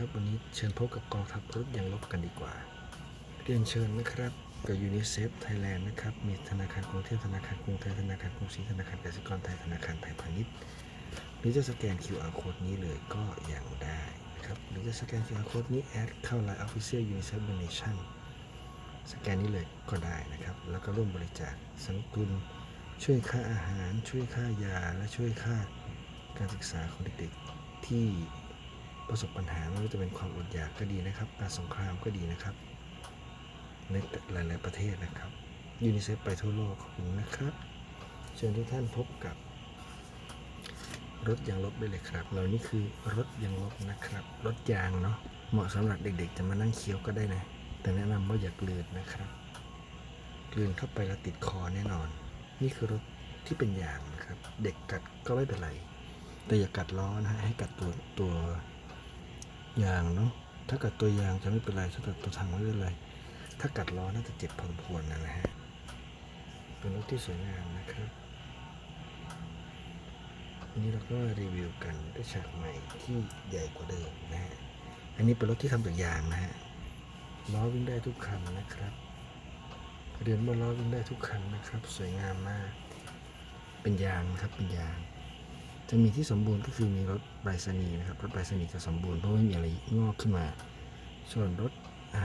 ครับวันนี้เชิญพบกับกองทัพรถยางลบกันดีกว่า เรียนเชิญนะครับกับยูนิเซฟไทยแลนด์นะครับ มีธนาคารกรุงเทพธนาคารกรุงไทยธนาคารกรุงศรีธนาคารกสิกรไทยธนาคารไทยพาณิชย์หรือจะสแกน QR code นี้เลยก็ยังได้นะครับหรือจะสแกน QR code นี้แอดเข้า Line Official UNICEF Donation สแกนนี้เลยก็ได้นะครับ แล้วก็ร่วมบริจาคสังกุลช่วยค่าอาหาร ช่วยค่ายาและช่วยค่าการศึกษาของเด็กๆที่ ประสบปัญหาไม่ว่าจะเป็นความอดอยากก็ดีนะครับ การสงครามก็ดีนะครับ ในหลาย ๆ ประเทศนะครับยูนิเซฟไปทั่วโลกขอบคุณนะครับ เชิญทุกท่านพบกับ รถยางลบได้เลยครับ เหล่านี้คือรถยางลบนะครับ รถยางเนาะเหมาะสำหรับเด็ก ๆ จะมานั่งเคี้ยวก็ได้นะ แต่แนะนำว่าอย่ากลืนนะครับกลืนเข้าไปแล้วติดคอแน่นอน นี่คือรถที่เป็นยางนะครับ เด็กกัดก็ไม่เป็นไร แต่อย่ากัดล้อนะฮะให้กัดตัวตัว ยางเนาะถ้ากัดตัวยางจะไม่เป็นไรถ้ากัดตัวถังไม่เป็นไร ถ้ากัดล้อน่าจะเจ็บพอสมควรนะนะฮะเป็นรถที่สวยงามนะครับนนี้เราก็รีวิวกันด้วยฉากใหม่ที่ใหญ่กว่าเดิมนะฮะอันนี้เป็นรถที่ทำจากยางนะฮะล้อวิ่งได้ทุกคันนะครับเรือนบนล้อวิ่งได้ทุกคันนะครับ สวยงามมาก เป็นยางครับเป็นยาง จะมีที่สมบูรณ์ก็คือมีรถไปรษณีย์นะครับ รถไปรษณีย์จะสมบูรณ์เพราะไม่มีอะไรงอกขึ้นมา ส่วนรถอ่า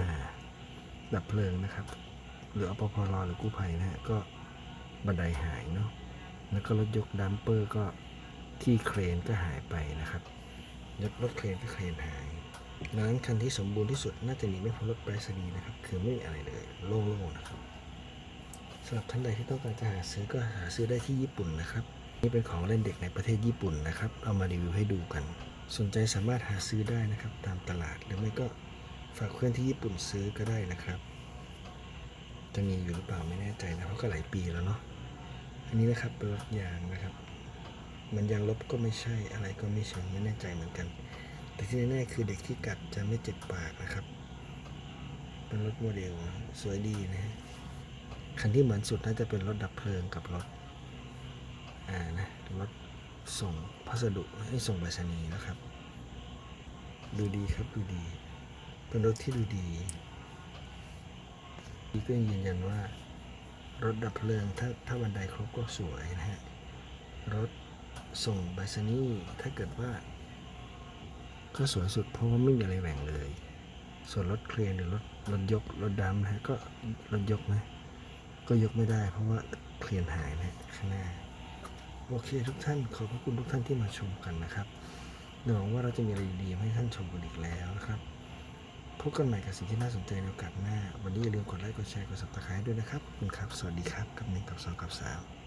ดับเพลิงนะครับ หรืออปพรหรือกู้ภัยนะฮะก็บันไดหายเนาะแล้วก็รถยกดัมเปอร์ก็ที่เครนก็หายไปนะครับยกรถเครนก็เครนหายดังนั้นคันที่สมบูรณ์ที่สุดน่าจะมีไม่พ้นรถไปรษณีย์นะครับ คือไม่มีอะไรเลยโล่งๆนะครับสำหรับท่านใดที่ต้องการจะหาซื้อก็หาซื้อได้ที่ญี่ปุ่นนะครับ นี่เป็นของเล่นเด็กในประเทศญี่ปุ่นนะครับ เอามารีวิวให้ดูกัน สนใจสามารถหาซื้อได้นะครับ ตามตลาดหรือไม่ก็ฝากเพื่อนที่ญี่ปุ่นซื้อก็ได้นะครับ จะมีอยู่หรือเปล่าไม่แน่ใจนะเพราะก็หลายปีแล้วเนาะอันนี้นะครับเป็นรถยางนะครับ มันยางลบก็ไม่ใช่อะไรก็ไม่ใช่ไม่แน่ใจเหมือนกัน แต่ที่แน่ๆคือเด็กที่กัดจะไม่เจ็บปากนะครับ เป็นรถโมเดลสวยดีนะฮะคันที่เหมือนสุดน่าจะเป็นรถดับเพลิงกับรถ อ่านะรถส่งพัสดุให้ส่งไปรษณีย์นะครับ ดูดีครับดูดี เป็นรถที่ดูดีดีก็ยังยืนยันว่ารถดับเพลิงถ้าถ้าบันไดครบก็สวยนะฮะรถส่งไปรษณีย์ถ้าเกิดว่า ก็สวยสุดเพราะว่าไม่มีอะไรแหว่งเลย ส่วนรถเครนหรือรถรถยกรถดำนะฮะก็รถยกนะก็ยกไม่ได้เพราะว่าเครนหายนะข้างหน้า โอเคทุกท่านขอบพระคุณทุกท่านที่มาชมกันนะครับหวังว่าเราจะมีอะไรดีๆให้ท่านชมกันอีกแล้วนะครับพบกันใหม่กับสิ่งที่น่าสนใจในโอกาสหน้า วันนี้อย่าลืมกดไลค์ กดแชร์ กดซับสไครต์ด้วยนะครับขอบคุณครับ สวัสดีครับ กับหนึ่งกับสองกับสาม